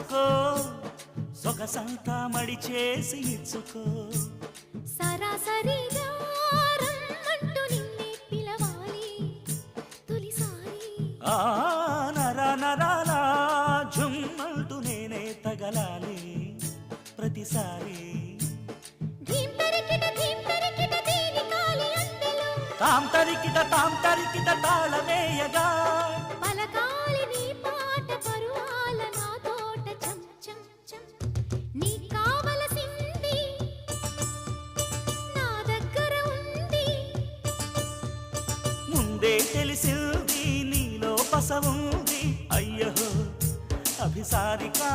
అందుకో సొగసంతా మడి చేసి ఇచ్చుకో. సరాసరిగా నర నరాల జుమ్మంటూ నేనే తగలాలి. ప్రతిసారి. తాం తరికిట తాం తరికిట తాళమేయగా. ముందే తెలిసింది నీలో పసవుంది అయ్యో అభిసారికా.